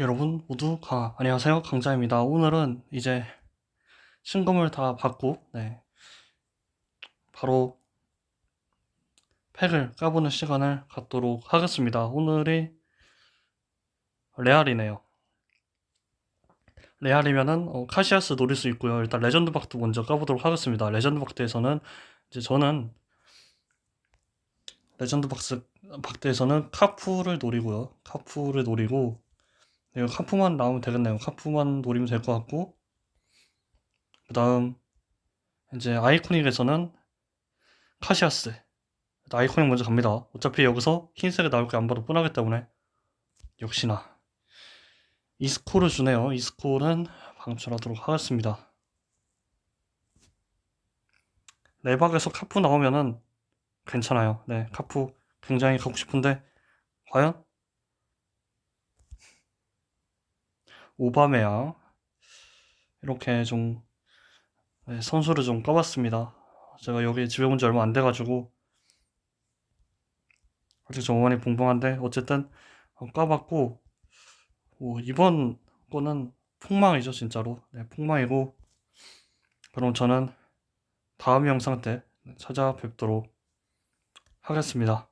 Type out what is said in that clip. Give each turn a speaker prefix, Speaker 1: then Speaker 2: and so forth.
Speaker 1: 여러분 모두 가, 안녕하세요. 강자입니다. 오늘은 이제 신검을 다 받고, 네. 바로 팩을 까보는 시간을 갖도록 하겠습니다. 오늘이 레알이네요. 레알이면은 어, 카시아스 노릴 수 있고요. 일단 레전드 박트 먼저 까보도록 하겠습니다. 레전드 박트에서는 이제 저는 레전드 박스 박트에서는 카푸를 노리고요. 카푸를 노리고 네, 카푸만 나오면 되겠네요. 카푸만 노리면 될 것 같고 그 다음 이제 아이코닉에서는 카시아스 아이코닉 먼저 갑니다. 어차피 여기서 흰색이 나올 게 안 봐도 뻔하기 때문에 역시나 이스콜을 주네요. 이스콜은 방출하도록 하겠습니다. 레박에서 카푸 나오면은 괜찮아요. 네, 카푸 굉장히 갖고 싶은데 과연 오바메야. 이렇게 좀 네, 선수를 좀 까봤습니다. 제가 여기 집에 온 지 얼마 안 돼가지고. 아직 좀 어머니 붕붕한데 어쨌든 어, 까봤고. 뭐 이번 거는 폭망이죠 진짜로. 네, 폭망이고. 그럼 저는 다음 영상 때 찾아뵙도록 하겠습니다.